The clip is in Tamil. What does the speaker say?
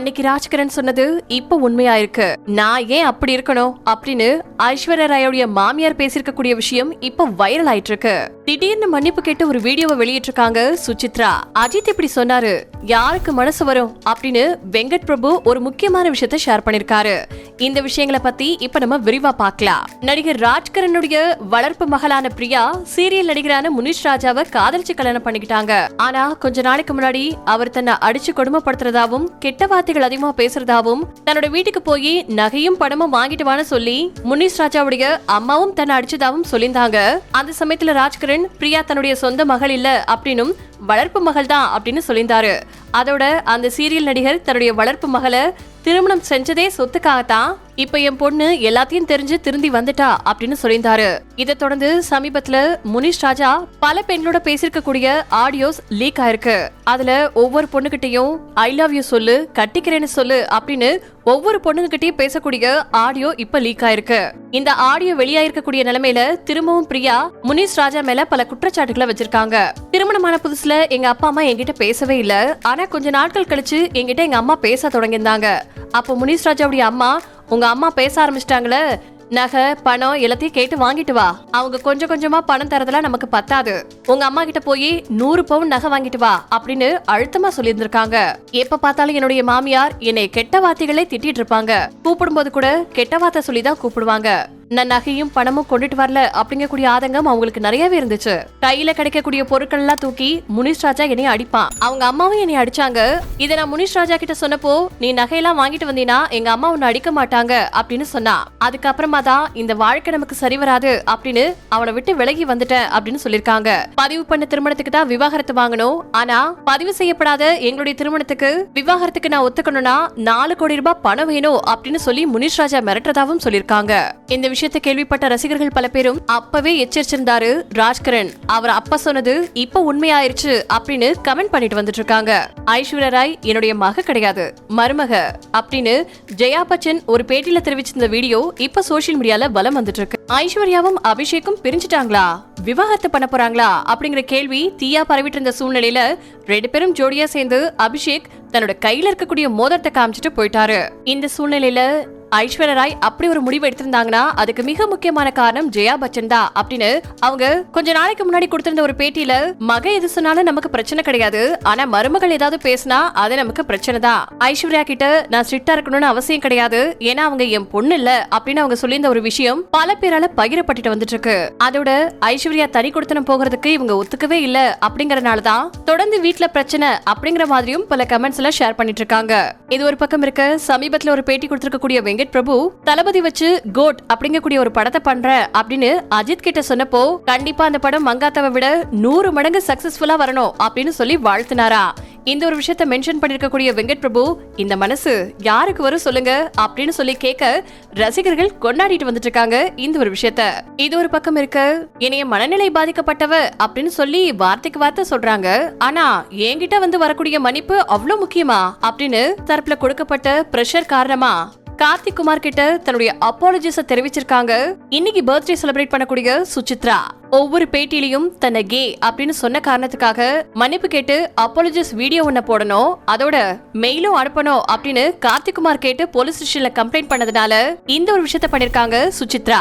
அன்னைக்கு ராஜ்கரன் சொன்னது இப்போ உண்மையா இருக்கு நான் ஏன் அப்படி இருக்கணும்? அப்படின்னு ஐஸ்வர்யா ராயோடைய மாமியார் பேசியிருக்க கூடிய விஷயம் இப்ப வைரல் ஆயிட்டு இருக்கு திடீர்னு மன்னிப்பு கேட்டு ஒரு வீடியோவை வெளியிட்டிருக்காங்க சுசித்ரா. அஜித் இப்படி சொன்னாரு யாருக்கு மனசு வரும்? அப்படின்னு வெங்கட் பிரபு ஒரு முக்கியமான விஷயத்த ஷேர் பண்ணிருக்காரு இந்த விஷயங்களை பத்தி இப்ப நம்ம விரிவா பார்க்கலாம். நடிகர் ராஜ்கரனுடைய வளர்ப்பு மகளான பிரியா சீரியல் நடிகரான முனிஷ் ராஜாவை காதலிச்சு கல்யாணம் பண்ணிக்கிட்டாங்க. ஆனா கொஞ்ச நாளைக்கு முன்னாடி அவர் தன்னை அடிச்சு கொடுமைப்படுத்துறதாவும் கெட்ட வார்த்தைகள் அதிகமா பேசுறதாவும் தன்னோட வீட்டுக்கு போய் நகையும் பணமும் வாங்கிட்டு வான்னு சொல்லி முனிஷ் ராஜாவுடைய அம்மாவும் தன்னை அடிச்சதாவும் சொல்லியிருந்தாங்க. அந்த சமயத்துல ராஜ்கரன் பிரியா தன்னுடைய சொந்த மகள் இல்ல அப்படின்னும் வளர்ப்பு மகள் தான் அப்படின்னு சொல்லியிருந்தாரு. அதோட அந்த சீரியல் நடிகர் தன்னுடைய வளர்ப்பு மகளை திருமணம் செஞ்சதே சொத்துக்காகத்தான் இப்ப என் பொண்ணு எல்லாத்தையும் தெரிஞ்சு திருந்தி வந்துட்டா அப்படின்னு சொல்லியிருந்தாரு. இதை தொடர்ந்து சமீபத்துல முனிஷ் ராஜா பல பெண்களோட பேசியிருக்கக்கூடிய ஆடியோஸ் லீக் ஆயிருக்கு. அதுல ஒவ்வொரு பொண்ணுகிட்டையும் ஐ லவ் யூ சொல்லு கட்டிக்கிறேன்னு சொல்லு அப்படின்னு ஒவ்வொரு பொண்ணுகிட்டயும் பேசக்கூடிய ஆடியோ இப்ப லீக் ஆயிருக்கு. இந்த ஆடியோ வெளியாயிருக்கக்கூடிய நிலைமையில திரும்பவும் பிரியா முனிஷ் ராஜா மேல பல குற்றச்சாட்டுகளை வச்சிருக்காங்க. திருமணமான புதுசுல எங்க அப்பா அம்மா என்கிட்ட பேசவே இல்ல. ஆனா கொஞ்ச நாட்கள் கழிச்சு என்கிட்ட எங்க அம்மா பேச தொடங்கியிருந்தாங்க. அப்போ முனிஷ் ராஜாவுடைய அம்மா உங்க அம்மா பேச ஆரம்பிச்சிட்டாங்களே. நகை பணம் எல்லாத்தையும் கேட்டு வாங்கிட்டு வா. அவங்க கொஞ்சம் கொஞ்சமா பணம் தரதெல்லாம் நமக்கு பத்தாது. உங்க அம்மா கிட்ட போய் நூறு பவுன் நகை வாங்கிட்டு வா அப்படின்னு அழுத்தமா சொல்லியிருந்திருக்காங்க. எப்ப பார்த்தாலும் என்னுடைய மாமியார் என்னை கெட்ட வார்த்தைகளே திட்டிட்டு இருப்பாங்க. கூப்பிடும்போது கூட கெட்ட வார்த்தை சொல்லி தான் கூப்பிடுவாங்க. நான் நகையும் பணமும் கொண்டுட்டு வரல அப்படிங்கக்கூடிய ஆதங்கம் அவங்களுக்கு நிறையவே இருந்துச்சு. கையில கிடைக்கக்கூடிய பொருட்கள் எல்லாம் தூக்கி முனிஷ் ராஜா என்னைய அடிப்பான். அவங்க அம்மாவும் என்னை அடிச்சாங்க. இதை நான் முனிஷ் ராஜா கிட்ட சொன்னப்போ நீ நகையெல்லாம் வாங்கிட்டு வந்தீனா எங்க அம்மா உன்னை அடிக்க மாட்டாங்க அப்படின்னு சொன்னா. அதுக்கப்புறமா தான் இந்த வாழ்க்கை நமக்கு சரி வராது அப்படின்னு அவனை விட்டு விலகி வந்துட்டேன் அப்படின்னு சொல்லிருக்காங்க பதிவு பண்ண திருமணத்துக்கு தான் விவாகரத்து வாங்கணும். ஆனா பதிவு செய்யப்படாத எங்களுடைய திருமணத்துக்கு விவாகரத்துக்கு நான் ஒத்துக்கணும்னா நாலு கோடி ரூபாய் பணம் வேணும் அப்படின்னு சொல்லி முனிஷ் ராஜா மிரட்டதாவும் சொல்லிருக்காங்க இந்த விஷயம் விஷயத்தை கேள்விப்பட்ட ரசிகர்கள் பல பேரும் அப்பவே எச்சரிச்சிருந்தாரு ராஜ்கரன் அவர் அப்ப சொன்னது இப்ப உண்மையாயிருச்சு அப்படின்னு கமெண்ட் பண்ணிட்டு வந்துட்டு இருக்காங்க ஐஸ்வர்யா ராய் என்னுடைய மக கிடையாது. மருமக அப்படின்னு ஜெயா பச்சன் ஒரு பேட்டியில தெரிவிச்சிருந்த வீடியோ இப்ப சோஷியல் மீடியால பலம் வந்துட்டு இருக்கு ஐஸ்வர்யாவும் அபிஷேக்கும் பிரிஞ்சுட்டாங்களா? விவாகரத்து பண்ண போறாங்களா அப்படிங்கிற கேள்வி தீயா பரவிட்டு இருந்த சூழ்நிலையில ரெண்டு பேரும் ஜோடியா சேர்ந்து அபிஷேக் தன்னோட கையில இருக்கக்கூடிய மோதிரத்தை காமிச்சிட்டு போயிட்டாரு. இந்த சூழ்நிலையில ஐஸ்வர்யா ராய் அப்படி ஒரு முடிவு எடுத்திருந்தாங்கன்னா அதுக்கு மிக முக்கியமான காரணம் ஜெயா பச்சன் தான் அப்படின்னு அவங்க கொஞ்ச நாளைக்கு முன்னாடி கொடுத்திருந்த ஒரு பேட்டியில மக எது சொன்னாலும் நமக்கு பிரச்சனை கிடையாது. ஆனா மருமகள் ஏதாவது பேசினா அது நமக்கு பிரச்சனை தான். ஐஸ்வர்யா கிட்ட நான் ஸ்ட்ரிக்டா இருக்கணும்னு அவசியம் கிடையாது. ஏன்னா அவங்க என் பொண்ணு இல்ல. அப்படின்னு அவங்க சொல்லியிருந்த ஒரு விஷயம் பல பேரால பகிரப்பட்டுட்டு வந்துட்டு இருக்கு. அதோட ஐஸ்வர்யா தனி கொடுத்தனம் போகிறதுக்கு இவங்க ஒத்துக்கவே இல்ல அப்படிங்கறனால தான் தொடர்ந்து வீட்டுல பிரச்சனை அப்படிங்கிற மாதிரியும் பல கமெண்ட்ஸ் எல்லாம் ஷேர் பண்ணிட்டு இருக்காங்க. இது ஒரு பக்கம் இருக்க சமீபத்துல ஒரு பேட்டி கொடுத்திருக்கக்கூடிய வெங்கட் பிரபு தளபதி வச்சு கோட் அப்படிங்கக்கூடிய ஒரு படத்தை பண்றேன் அப்படின்னு அஜித் கிட்ட சொன்னப்போ கண்டிப்பா அந்த படம் மங்காத்தாவை விட நூறு மடங்கு சக்சஸ்ஃபுல்லா வரணும் அப்படின்னு சொல்லி வாழ்த்தினாரா? இந்த ஒரு விஷயத்த மென்ஷன் பண்ணிருக்கக்கூடிய வெங்கட் பிரபு இந்த மனசு யாருக்கு வரும் சொல்லுங்க அப்படின்னு சொல்லி கேட்க ரசிகர்கள் கொண்டாடிட்டு வந்துட்டு இருக்காங்க இந்த ஒரு விஷயத்த. இது ஒரு பக்கம் இருக்க இணைய மனநிலை பாதிக்கப்பட்டவ அப்படின்னு சொல்லி வார்த்தைக்கு வார்த்தை சொல்றாங்க. ஆனா என்கிட்ட வந்து வரக்கூடிய மன்னிப்பு அவ்வளவு முக்கியமா அப்படின்னு தரப்புல கொடுக்கப்பட்ட பிரஷர் காரணமா கார்த்திக் குமார் கிட்ட தன்னுடைய அப்பாலஜிஸ தெரிவிச்சிருக்காங்க. இன்னைக்கு பர்த்டே செலிப்ரேட் பண்ணக்கூடிய சுசித்ரா. ஒவ்வொரு பேட்டியிலையும் தன்னை கே அப்படின்னு சொன்ன காரணத்துக்காக மன்னிப்பு கேட்டு அப்பாலஜிஸ் வீடியோ ஒன்ன போடணும் அதோட மெயிலும் அனுப்பணும் அப்படின்னு கார்த்திக்குமார் கேட்டு போலீஸ் ஸ்டேஷன்ல கம்ப்ளைண்ட் பண்ணதுனால இந்த ஒரு விஷயத்த பண்ணிருக்காங்க சுசித்ரா.